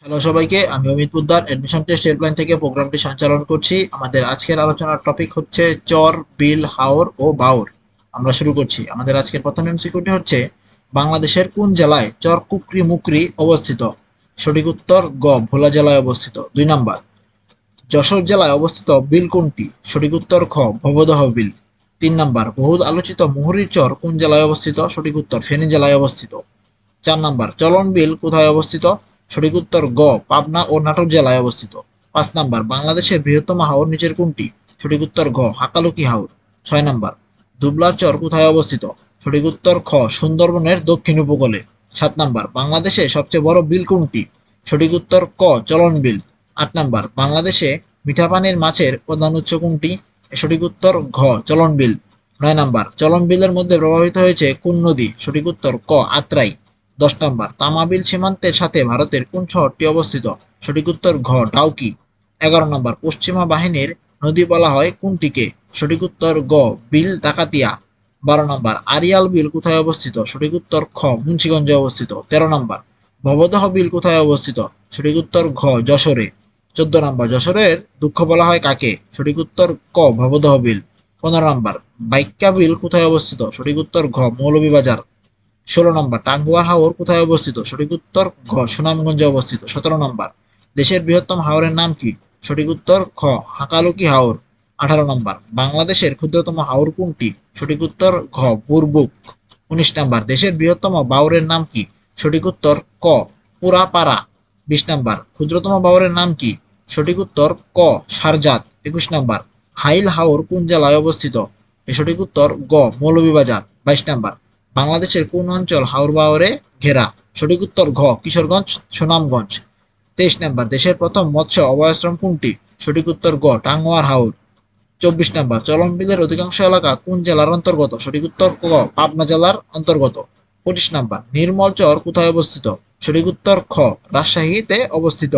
Hello সবাইকে, আমি Amit Poddar admission test helpline থেকে প্রোগ্রামটি সঞ্চালন করছি। আমাদের আজকের আলোচনার টপিক হচ্ছে চর, বিল, হাওর ও বাউর। আমরা শুরু করছি। আমাদের আজকের প্রথম এমসিকিউটি হচ্ছে, বাংলাদেশের কোন জেলায় চর কুকরি মুকরি অবস্থিত? সঠিক উত্তর, গ, ভোলা জেলায় অবস্থিত। দুই নাম্বার, যশোর জেলায় অবস্থিত বিল কোনটি? সঠিক উত্তর, খ, ভবদহ বিল। তিন নাম্বার, বহুল আলোচিত মুহুরীর চর কোন জেলায় অবস্থিত? সঠিক উত্তর, ফেনী জেলায় অবস্থিত। চার নাম্বার চলন বিল কোথায় অবস্থিত? সঠিক উত্তর, গ, পাবনা ও নাটোর জেলায় অবস্থিত। পাঁচ নাম্বার, বাংলাদেশের বৃহত্তম হাওর নিচের কোনটি? সঠিক উত্তর, ঘ হাকালুকি হাওর। ছয় নাম্বার, দুবলার চর কোথায় অবস্থিত? সঠিক উত্তর, খ, সুন্দরবনের দক্ষিণ উপকূলে। সাত নাম্বার, বাংলাদেশে সবচেয়ে বড় বিল কোনটি? সঠিক উত্তর, ক চলন বিল আট নাম্বার, বাংলাদেশে মিঠা পানির মাছের প্রধান উৎস কোনটি? সঠিক উত্তর, ঘ চলন বিল নয় নাম্বার চলন বিলের মধ্যে প্রভাবিত হয়েছে কোন নদী? সঠিক উত্তর, ক, আত্রাই। দশ নম্বর, তামাবিল সীমান্তের সাথে ভারতের কোন শহরটি অবস্থিত? সঠিক উত্তর, ঘ, ডাউকি। এগারো নম্বর, পশ্চিমা বাহিনীর নদী বলা হয় কোনটিকে? সঠিক উত্তর, গ, বিল ডাকাতিয়া বারো নম্বর, আরিয়াল বিল কোথায় অবস্থিত? সঠিক উত্তর, খ, মুন্সিগঞ্জে অবস্থিত। তেরো নম্বর, ভবদহ বিল কোথায় অবস্থিত? সঠিক উত্তর, ঘ, যশোরে। চোদ্দ নম্বর, যশোরের দুঃখ বলা হয় কাকে? সঠিক উত্তর, ক, ভবদহ বিল। পনেরো নম্বর, বাইক্কা বিল কোথায় অবস্থিত? সঠিক উত্তর, ঘ, মৌলভীবাজার। ষোলো নম্বর টাঙ্গুয়ার হাওর কোথায় অবস্থিত? সঠিক উত্তর ঘ সুনামগঞ্জে অবস্থিত। সতেরো নম্বর, দেশের বৃহত্তম হাওরের নাম কি? সঠিক উত্তর, খ, হাকালুকি হাওর। আঠারো নম্বর, বাংলাদেশের ক্ষুদ্রতম হাওর কোনটি? সঠিক উত্তর, ঘ বুরবুক উনিশ নম্বর, দেশের বৃহত্তম বাউরের নাম কি? সঠিক উত্তর, ক, পুরাপাড়া। বিশ নম্বর, ক্ষুদ্রতম বাউরের নাম কি? সঠিক উত্তর, ক সারজাত একুশ নম্বর, হাইল হাওর কোন জেলায় অবস্থিত? সঠিক উত্তর, গ, মৌলভীবাজার। বাইশ নম্বর বাংলাদেশের কোন অঞ্চল হাওর বাওরে ঘেরা? সঠিক উত্তর ঘ, কিশোরগঞ্জ, সুনামগঞ্জ। তেইশ নম্বর, দেশের প্রথম মৎস্য অভয়াশ্রম কোনটি? সঠিক উত্তর গ টাঙ্গুয়ার হাওর। চব্বিশ নম্বর চলন বিলের অধিকাংশ এলাকা কোন জেলার অন্তর্গত? সঠিক উত্তর ক, পাবনা জেলার অন্তর্গত। পঁচিশ নাম্বার, নির্মল চর কোথায় অবস্থিত? সঠিক উত্তর খ, রাজশাহীতে অবস্থিত।